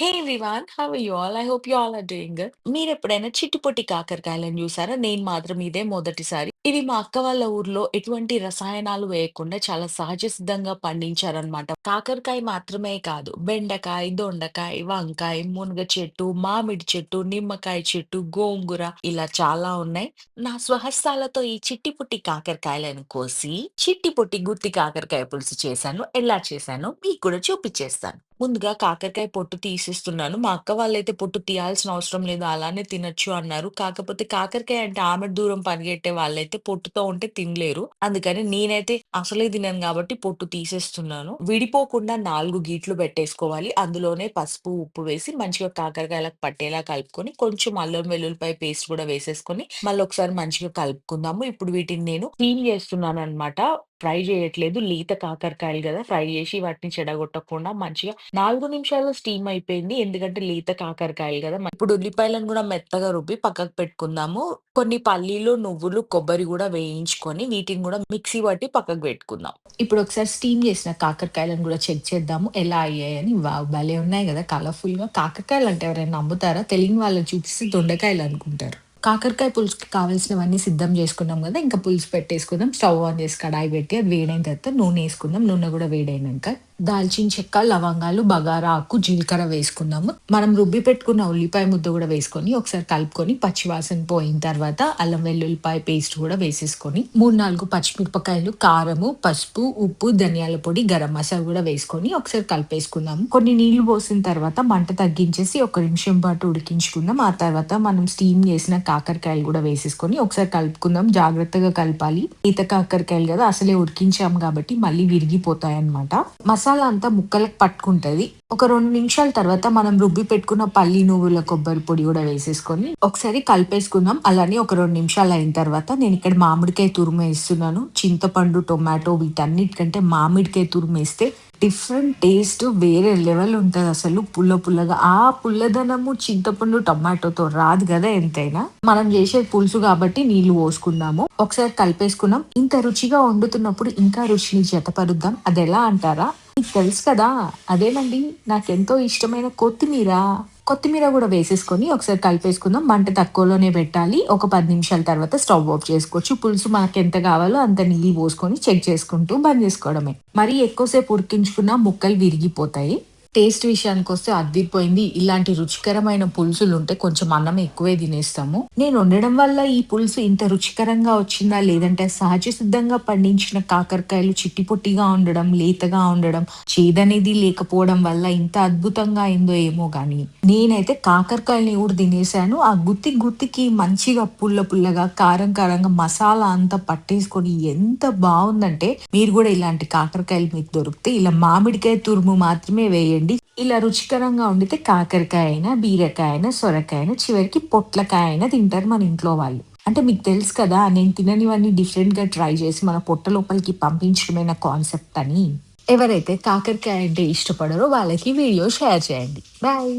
Hey Vivaan how are you all? I hope you all are doing good. మీరెప్పుడైనా చిట్టుపొట్టి కాకరకాయలను చూసారా? నేను మాత్రం ఇదే మొదటిసారి. ఇవి మా అక్క వాళ్ళ ఊర్లో ఎటువంటి రసాయనాలు వేయకుండా చాలా సహజ సిద్ధంగా పండించారనమాట. కాకరకాయ మాత్రమే కాదు, బెండకాయ, దొండకాయ, వంకాయ, మునగ చెట్టు, మామిడి చెట్టు, నిమ్మకాయ చెట్టు, గోంగూర ఇలా చాలా ఉన్నాయి. నా స్వహస్తాలతో ఈ చిట్టి పుట్టి కాకరకాయలను కోసి, చిట్టి పుట్టి గుత్తి కాకరకాయ పులుసు చేశాను. ఎలా చేశానో మీకు కూడా చూపిచ్చేస్తాను. ముందుగా కాకరకాయ పొట్టు తీసేస్తున్నాను. మా అక్క వాళ్ళైతే పొట్టు తీయాల్సిన అవసరం లేదు. అలానే తినొచ్చు అన్నారు. కాకపోతే కాకరకాయ అంటే ఆమెడ దూరం పరిగెట్టే వాళ్ళైతే పొట్టుతో ఉంటే తినలేరు. అందుకని నేనైతే అసలే తినను కాబట్టి పొట్టు తీసేస్తున్నాను. విడిపోకుండా నాలుగు గీట్లు పెట్టేసుకోవాలి. అందులోనే పసుపు, ఉప్పు వేసి మంచిగా కాకరకాయలకు పట్టేలా కలుపుకొని, కొంచెం అల్లం వెల్లుల్లిపాయ పేస్ట్ కూడా వేసేసుకొని, మళ్ళీ ఒకసారి మంచిగా కలుపుకుందాము. ఇప్పుడు వీటిని నేను క్లీన్ చేస్తున్నాను అనమాట ఫ్రై చేయట్లేదు. లేత కాకరకాయలు కదా ఫ్రై చేసి వాటిని చెడగొట్టకుండా మంచిగా నాలుగు నిమిషాల్లో స్టీమ్ అయిపోయింది. ఎందుకంటే లేత కాకరకాయలు కదా ఇప్పుడు ఉల్లిపాయలను కూడా మెత్తగా రుబ్బి పక్కకు పెట్టుకుందాము. కొన్ని పల్లీలు, నువ్వులు, కొబ్బరి కూడా వేయించుకొని వీటిని కూడా మిక్సీ పట్టి పక్కకు పెట్టుకుందాం. ఇప్పుడు ఒకసారి స్టీమ్ చేసిన కాకరకాయలను కూడా చెక్ చేద్దాము. ఎలా అయ్యాయని. వావ్! భలే ఉన్నాయి కదా కలర్‌ఫుల్‌గా. కాకరకాయలంటే ఎవరైనా నమ్ముతారా? తెలియని వాళ్ళని చూపిస్తే దొండకాయలనుకుంటారు. కాకరకాయ పులుసుకి కావాల్సినవన్నీ సిద్ధం చేసుకున్నాం కదా ఇంకా పులుసు పెట్టేసుకుందాం. స్టవ్ ఆన్ చేసి కడాయి పెట్టి అది వేడైన తర్వాత నూనె వేసుకుందాం నూనె కూడా వేడైనాక దాల్చిన చెక్క, లవంగాలు, బగారా ఆకు, జీలకర్ర వేసుకున్నాము మనం రుబ్బి పెట్టుకున్న ఉల్లిపాయ ముద్ద కూడా వేసుకొని ఒకసారి కలుపుకొని పచ్చివాసన పోయిన తర్వాత అల్లం వెల్లుల్లిపాయ పేస్ట్ కూడా వేసేసుకొని 3, 4 పచ్చిమిరపకాయలు, కారము, పసుపు, ఉప్పు, ధనియాల పొడి, గరం మసాలా కూడా వేసుకొని ఒకసారి కలిపేసుకుందాము. కొన్ని నీళ్ళు పోసిన తర్వాత మంట తగ్గించేసి ఒక నిమిషం పాటు ఉడికించుకుందాం. ఆ తర్వాత మనం స్టీమ్ చేసిన కాకరకాయలు కూడా వేసేసుకొని ఒకసారి కలుపుకుందాం. జాగ్రత్తగా కలపాలి. ఈత కాకరకాయలు కదా అసలే ఉడికించాం కాబట్టి మళ్ళీ విరిగిపోతాయి అనమాట మసాలా అంతా ముక్కలకు పట్టుకుంటుంది ఒక రెండు నిమిషాల తర్వాత మనం రుబ్బి పెట్టుకున్న పల్లి, నువ్వుల కొబ్బరి పొడి కూడా వేసేసుకొని ఒకసారి కలిపేసుకుందాం. అలానే ఒక రెండు నిమిషాలు అయిన తర్వాత నేను ఇక్కడ మామిడికాయ తురుమేస్తున్నాను చింతపండు, టొమాటో వీటన్నిటికంటే మామిడికాయ తురుమేస్తే డిఫరెంట్ టేస్ట్ వేరే లెవెల్ ఉంటుంది అసలు పుల్ల పుల్లగా. ఆ పుల్లదనము చింతపండు, టొమాటోతో రాదు కదా ఎంతైనా. మనం చేసే పులుసు కాబట్టి నీళ్ళు పోసుకుందాము. ఒకసారి కలిపేసుకున్నాం. ఇంత రుచిగా వండుతున్నప్పుడు ఇంకా రుచిని జతపరుద్దాం. ఎలా అంటారా? మీకు తెలుసు కదా! అదేనండి నాకెంతో ఇష్టమైన కొత్తిమీర. కొత్తిమీర కూడా వేసేసుకొని ఒకసారి కలిపేసుకుందాం. మంట తక్కువలోనే పెట్టాలి. ఒక పది నిమిషాల తర్వాత స్టవ్ ఆఫ్ చేసుకోవచ్చు. పులుసు మనకెంత కావాలో అంత నీళ్ళు పోసుకొని చెక్ చేసుకుంటూ బంద్ చేసుకోవడమే. మరీ ఎక్కువసేపు ఉడికించుకున్న ముక్కలు విరిగిపోతాయి. టేస్ట్ విషయానికొస్తే అద్దిపోయింది ఇలాంటి రుచికరమైన పులుసులు ఉంటే కొంచెం అన్నం ఎక్కువే తినేస్తాము. నేను వండడం వల్ల ఈ పులుసు ఇంత రుచికరంగా వచ్చిందా? లేదంటే సహజ సిద్ధంగా పండించిన కాకరకాయలు చిట్టి పొట్టిగా ఉండడం, లేతగా ఉండడం, చేదనేది లేకపోవడం వల్ల ఇంత అద్భుతంగా అయిందో ఏమో కానీ నేనైతే కాకరకాయలని కూడా తినేసాను. ఆ గుత్తి గుత్తికి మంచిగా పుల్ల పుల్లగా, కారం కారంగా మసాలా అంతా పట్టేసుకొని ఎంత బాగుందంటే మీరు కూడా ఇలాంటి కాకరకాయలు మీకు దొరికితే ఇలా మామిడికాయ తురుము మాత్రమే వేయండి. ఇలా రుచికరంగా వండితే కాకరకాయ అయినా, బీరకాయ అయినా, సొరకాయ అయినా, చివరికి పొట్లకాయ అయినా తింటారు మన ఇంట్లో వాళ్ళు. అంటే మీకు తెలుసు కదా! నేను తిననివన్నీ డిఫరెంట్‌గా ట్రై చేసి మన పొట్ట లోపలికి పంపించడమే నా కాన్సెప్ట్ అని. ఎవరైతే కాకరకాయ అంటే ఇష్టపడరో వాళ్ళకి వీడియో షేర్ చేయండి. బాయ్.